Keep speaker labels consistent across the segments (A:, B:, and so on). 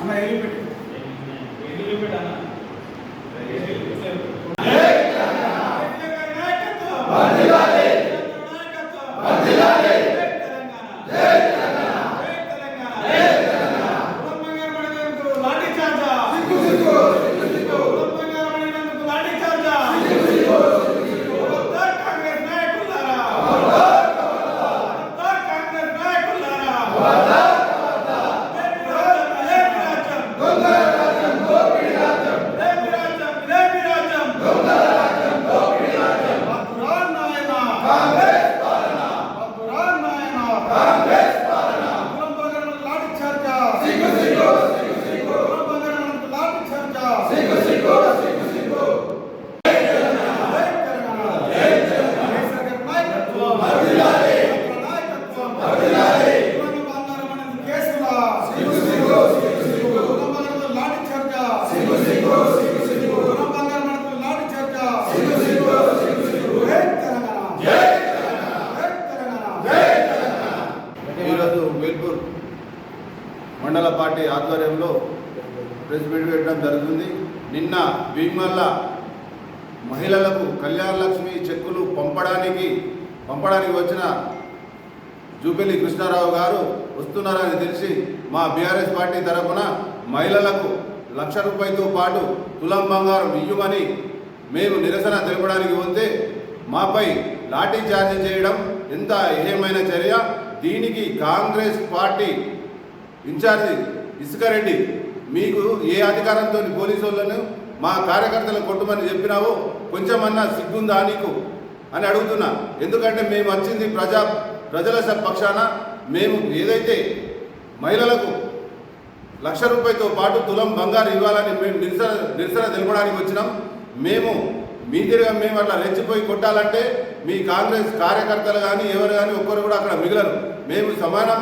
A: అమ్మ
B: వెళ్ళి పెట్టి. మండల పార్టీ ఆధ్వర్యంలో ప్రెస్ మీట్ పెట్టడం జరుగుతుంది. నిన్న భీమల్ల మహిళలకు కళ్యాణ లక్ష్మి చెక్కులు పంపడానికి పంపడానికి వచ్చిన జూబెల్లి కృష్ణారావు గారు వస్తున్నారని తెలిసి మా బీఆర్ఎస్ పార్టీ తరఫున మహిళలకు లక్ష రూపాయలతో పాటు తులం బంగారం ఇయ్యమని మేము నిరసన తెలపడానికి వస్తే మాపై లాఠీ చార్జ్ చేయడం ఎంత ఏమైన చర్య? దీనికి కాంగ్రెస్ పార్టీ ఇన్ఛార్జి ఇసుకరెడ్డి మీకు ఏ అధికారంతో పోలీసు వాళ్ళను మా కార్యకర్తలు కొట్టమని చెప్పినావో కొంచెమన్నా సిగ్గుందా నీకు? అని అడుగుతున్నా. ఎందుకంటే మేము వచ్చింది ప్రజా ప్రజల స- పక్షాన మేము ఏదైతే మహిళలకు లక్ష రూపాయలతో పాటు తులం బంగారు ఇవ్వాలని మేము నిరసన నిరసన తెలపడానికి వచ్చినాం మేము మీ తిరిగా మేము అట్లా రెచ్చిపోయి కొట్టాలంటే మీ కాంగ్రెస్ కార్యకర్తలు కానీ ఎవరు కానీ ఒక్కరు కూడా అక్కడ మిగలరు. మేము సమానం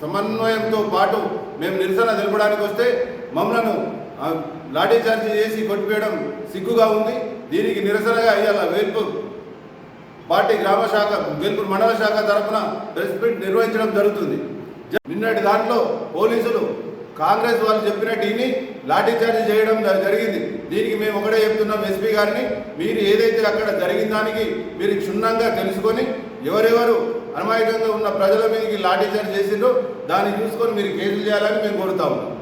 B: సమన్వయంతో పాటు మేము నిరసన తెలపడానికి వస్తే మమ్మలను లాఠీ చార్జీ చేసి కొట్టివేయడం సిగ్గుగా ఉంది. దీనికి నిరసనగా ఇవాళ వేల్పూర్ పార్టీ గ్రామ శాఖ వేల్పూర్ మండల శాఖ తరఫున ప్రెస్ మీట్ నిర్వహించడం జరుగుతుంది. నిన్నటి దాంట్లో పోలీసులు కాంగ్రెస్ వాళ్ళు చెప్పిన విని లాఠీ చార్జ్ చేయడం జరిగింది. దీనికి మేము ఒకటే చెప్తున్నాం ఎస్పీ గారిని మీరు ఏదైతే అక్కడ జరిగిన దానికి మీరు క్షుణ్ణంగా తెలుసుకొని ఎవరెవరు అమాయకంగా ఉన్న ప్రజల మీదకి లాఠీచార్జ్ చేసిండ్రు. దాన్ని చూసుకొని మీరు కేసులు చేయాలని మేము కోరుతా ఉన్నాం.